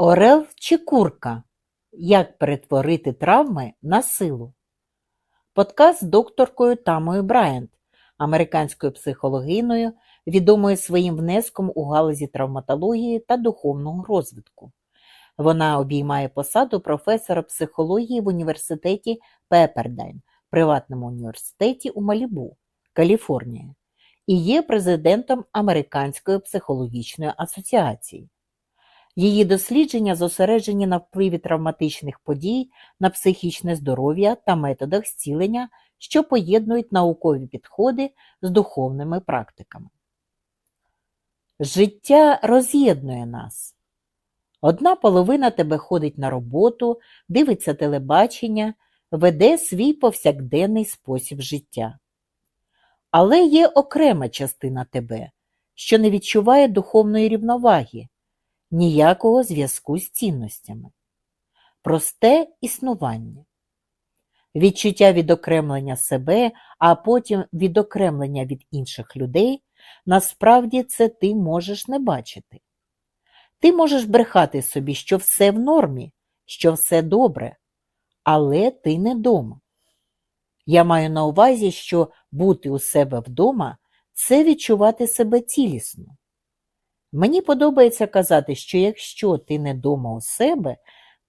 Орел чи курка? Як перетворити травми на силу? Подкаст з докторкою Тамою Брайант, американською психологиною, відомою своїм внеском у галузі травматології та духовного розвитку. Вона обіймає посаду професора психології в університеті Пепердайн, приватному університеті у Малібу, Каліфорнія, і є президентом Американської психологічної асоціації. Її дослідження зосереджені на впливі травматичних подій на психічне здоров'я та методах зцілення, що поєднують наукові підходи з духовними практиками. Життя роз'єднує нас. Одна половина тебе ходить на роботу, дивиться телебачення, веде свій повсякденний спосіб життя. Але є окрема частина тебе, що не відчуває духовної рівноваги, ніякого зв'язку з цінностями. Просте існування. Відчуття відокремлення себе, а потім відокремлення від інших людей, насправді це ти можеш не бачити. Ти можеш брехати собі, що все в нормі, що все добре, але ти не дома. Я маю на увазі, що бути у себе вдома це відчувати себе цілісно. Мені подобається казати, що якщо ти не дома у себе,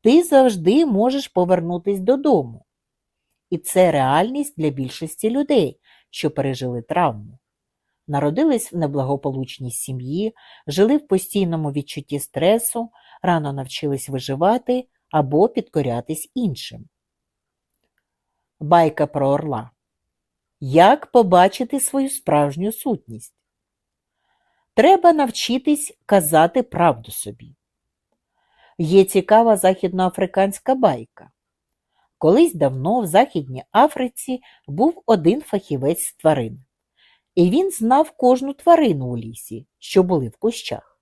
ти завжди можеш повернутися додому. І це реальність для більшості людей, що пережили травму. Народились в неблагополучній сім'ї, жили в постійному відчутті стресу, рано навчились виживати або підкорятись іншим. Байка про орла. Як побачити свою справжню сутність? Треба навчитись казати правду собі. Є цікава західноафриканська байка. Колись давно в Західній Африці був один фахівець з тварин, і він знав кожну тварину у лісі, що були в кущах.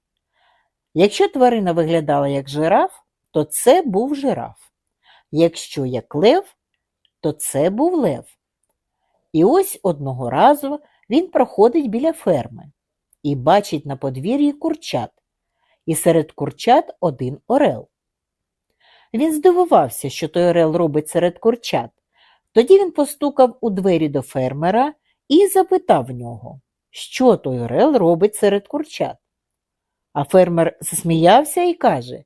Якщо тварина виглядала як жираф, то це був жираф. Якщо як лев, то це був лев. І ось одного разу він проходить біля ферми і бачить на подвір'ї курчат, і серед курчат один орел. Він здивувався, що той орел робить серед курчат. Тоді він постукав у двері до фермера і запитав в нього, що той орел робить серед курчат. А фермер засміявся і каже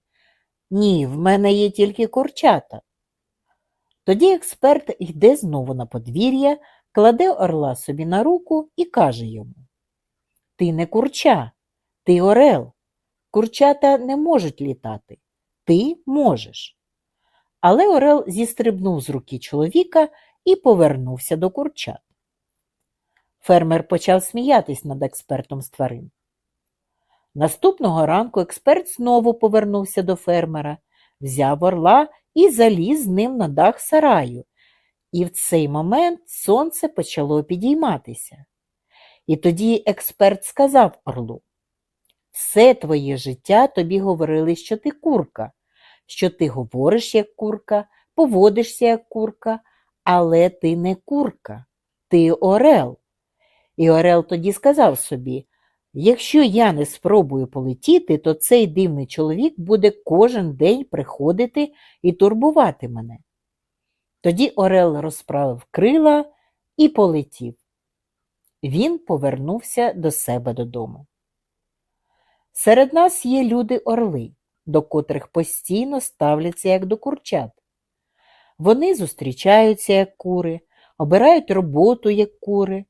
Ні, в мене є тільки курчата. Тоді експерт йде знову на подвір'я, кладе орла собі на руку і каже йому Ти не курча, ти орел. Курчата не можуть літати. Ти можеш. Але Орел зістрибнув з руки чоловіка і повернувся до курчат. Фермер почав сміятись над експертом з тварин. Наступного ранку експерт знову повернувся до фермера, взяв орла і заліз з ним на дах сараю. І в цей момент сонце почало підійматися. І тоді експерт сказав орлу все твоє життя тобі говорили, що ти курка, що ти говориш як курка, поводишся як курка, але ти не курка, ти орел. І Орел тоді сказав собі якщо я не спробую полетіти, то цей дивний чоловік буде кожен день приходити і турбувати мене. Тоді Орел розправив крила і полетів. Він повернувся до себе додому. Серед нас є люди-орли, до котрих постійно ставляться як до курчат. Вони зустрічаються як кури, обирають роботу як кури,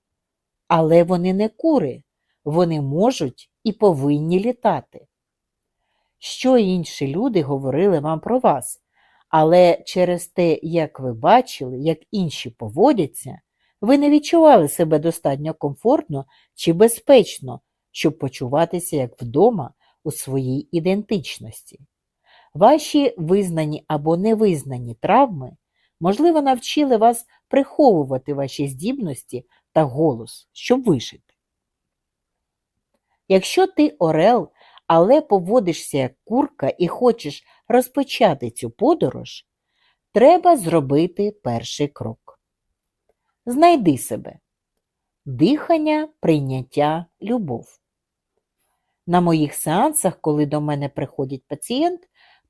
але вони не кури, вони можуть і повинні літати. Що інші люди говорили вам про вас, але через те, як ви бачили, як інші поводяться, ви не відчували себе достатньо комфортно чи безпечно щоб почуватися як вдома у своїй ідентичності. Ваші визнані або невизнані травми, можливо, навчили вас приховувати ваші здібності та голос, щоб вишити. Якщо ти орел, але поводишся як курка і хочеш розпочати цю подорож, треба зробити перший крок. Знайди себе. Дихання, прийняття, любов. На моїх сеансах, коли до мене приходить пацієнт,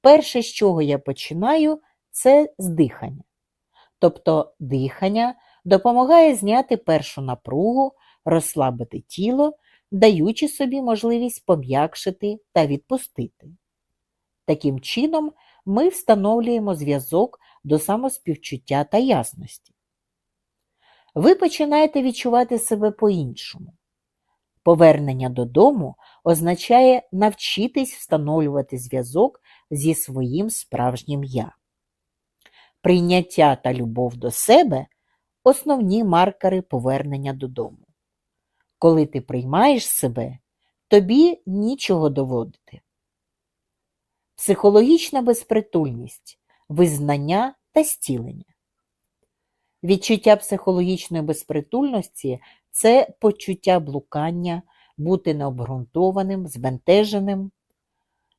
перше, з чого я починаю, це з дихання. Тобто дихання допомагає зняти першу напругу, розслабити тіло, даючи собі можливість пом'якшити та відпустити. Таким чином, ми встановлюємо зв'язок до самоспівчуття та ясності. Ви починаєте відчувати себе по-іншому. Повернення додому означає навчитись встановлювати зв'язок зі своїм справжнім я. Прийняття та любов до себе основні маркери повернення додому. Коли ти приймаєш себе, тобі нічого доводити. Психологічна безпритульність, визнання та стілення. Відчуття психологічної безпритульності це почуття блукання, бути необґрунтованим, збентеженим.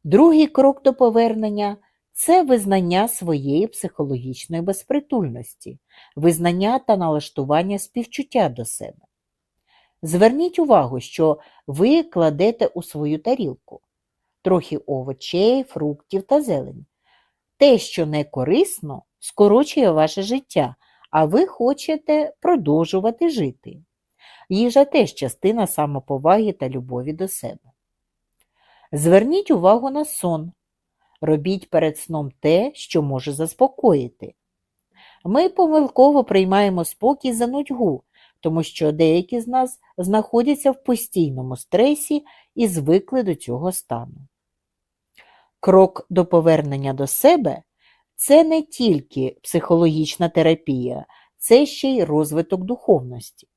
Другий крок до повернення це визнання своєї психологічної безпритульності, визнання та налаштування співчуття до себе. Зверніть увагу, що ви кладете у свою тарілку трохи овочей, фруктів та зелень. Те, що не корисно, скорочує ваше життя, а ви хочете продовжувати жити. Їжа теж частина самоповаги та любові до себе. Зверніть увагу на сон. Робіть перед сном те, що може заспокоїти. Ми помилково приймаємо спокій за нудьгу, тому що деякі з нас знаходяться в постійному стресі і звикли до цього стану. Крок до повернення до себе це не тільки психологічна терапія, це ще й розвиток духовності,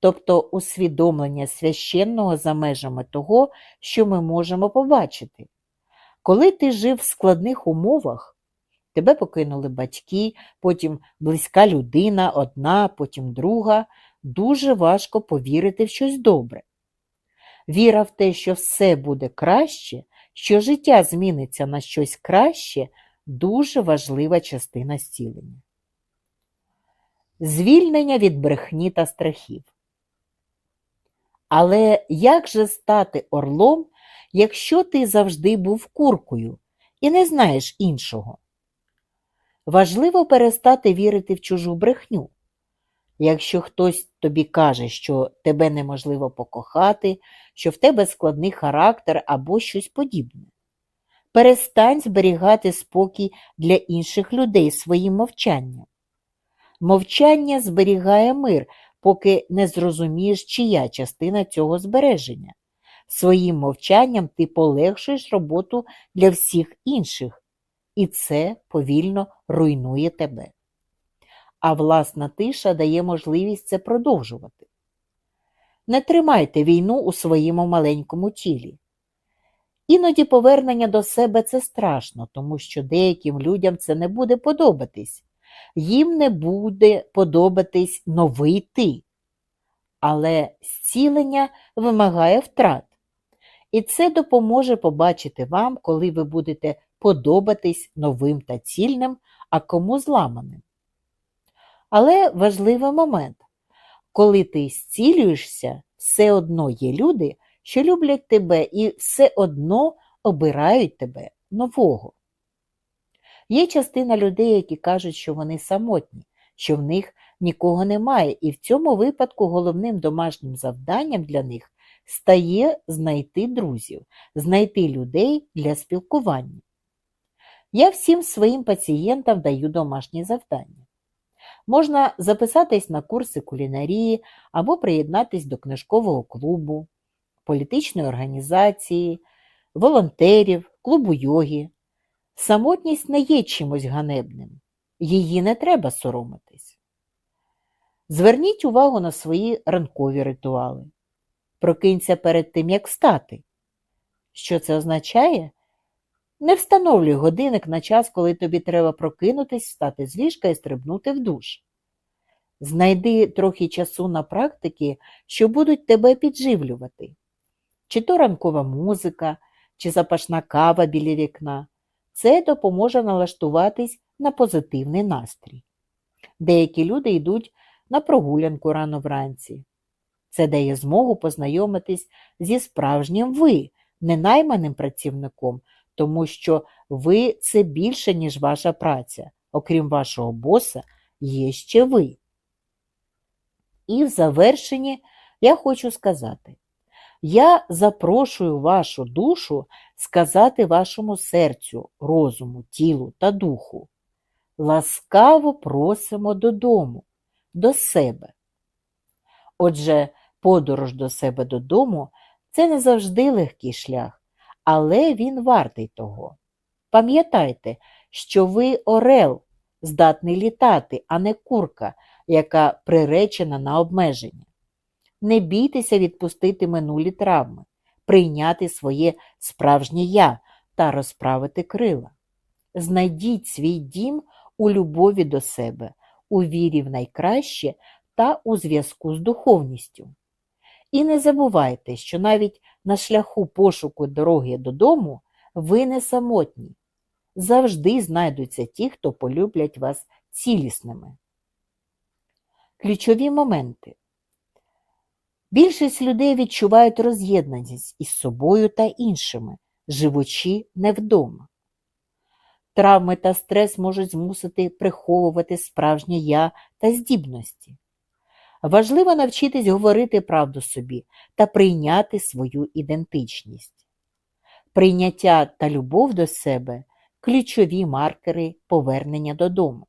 тобто усвідомлення священного за межами того, що ми можемо побачити. Коли ти жив в складних умовах, тебе покинули батьки, потім близька людина, одна, потім друга, дуже важко повірити в щось добре. Віра в те, що все буде краще, що життя зміниться на щось краще, дуже важлива частина зцілення. Звільнення від брехні та страхів. Але як же стати орлом, якщо ти завжди був куркою і не знаєш іншого? Важливо перестати вірити в чужу брехню. Якщо хтось тобі каже, що тебе неможливо покохати, що в тебе складний характер або щось подібне, перестань зберігати спокій для інших людей своїм мовчанням. Мовчання зберігає мир, поки не зрозумієш, чия частина цього збереження. Своїм мовчанням ти полегшуєш роботу для всіх інших, і це повільно руйнує тебе. А власна тиша дає можливість це продовжувати. Не тримайте війну у своєму маленькому тілі. Іноді повернення до себе це страшно, тому що деяким людям це не буде подобатись. Їм не буде подобатись новий ти. Але зцілення вимагає втрат. І це допоможе побачити вам, коли ви будете подобатись новим та цільним, а кому зламаним. Але важливий момент коли ти зцілюєшся, все одно є люди, що люблять тебе і все одно обирають тебе нового. Є частина людей, які кажуть, що вони самотні, що в них нікого немає, і в цьому випадку головним домашнім завданням для них стає знайти друзів, знайти людей для спілкування. Я всім своїм пацієнтам даю домашні завдання. Можна записатись на курси кулінарії або приєднатись до книжкового клубу, політичної організації, волонтерів, клубу йоги. Самотність не є чимось ганебним, її не треба соромитись. Зверніть увагу на свої ранкові ритуали. Прокинься перед тим, як встати. Що це означає? Не встановлюй годинник на час, коли тобі треба прокинутись, встати з ліжка і стрибнути в душ. Знайди трохи часу на практики, що будуть тебе підживлювати. Чи то ранкова музика, чи запашна кава біля вікна. Це допоможе налаштуватись на позитивний настрій. Деякі люди йдуть на прогулянку рано вранці. Це дає змогу познайомитись зі справжнім ви, ненайманим працівником, тому що Ви це більше, ніж ваша праця. Окрім вашого боса, є ще ви. І в завершенні я хочу сказати: я запрошую вашу душу сказати вашому серцю, розуму, тілу та духу. Ласкаво просимо додому, до себе. Отже, подорож до себе додому це не завжди легкий шлях, але він вартий того. Пам'ятайте, що ви орел, здатний літати, а не курка, яка приречена на обмеження. Не бійтеся відпустити минулі травми, прийняти своє справжнє я та розправити крила. Знайдіть свій дім у любові до себе, у вірі в найкраще та у зв'язку з духовністю. І не забувайте, що навіть на шляху пошуку дороги додому ви не самотні. Завжди знайдуться ті, хто полюблять вас цілісними. Ключові моменти. Більшість людей відчувають роз'єднаність із собою та іншими, живучи не вдома. Травми та стрес можуть змусити приховувати справжнє я та здібності. Важливо навчитись говорити правду собі та прийняти свою ідентичність. Прийняття та любов до себе ключові маркери повернення додому.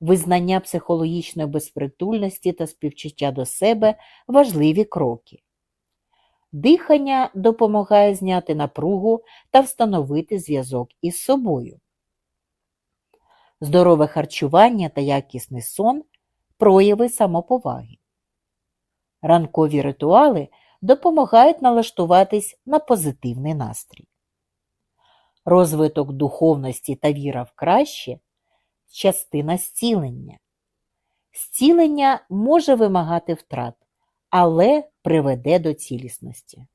Визнання психологічної безпритульності та співчуття до себе важливі кроки. Дихання допомагає зняти напругу та встановити зв'язок із собою. Здорове харчування та якісний сон прояви самоповаги. Ранкові ритуали допомагають налаштуватись на позитивний настрій. Розвиток духовності та віра в краще частина зцілення. Зцілення може вимагати втрат, але приведе до цілісності.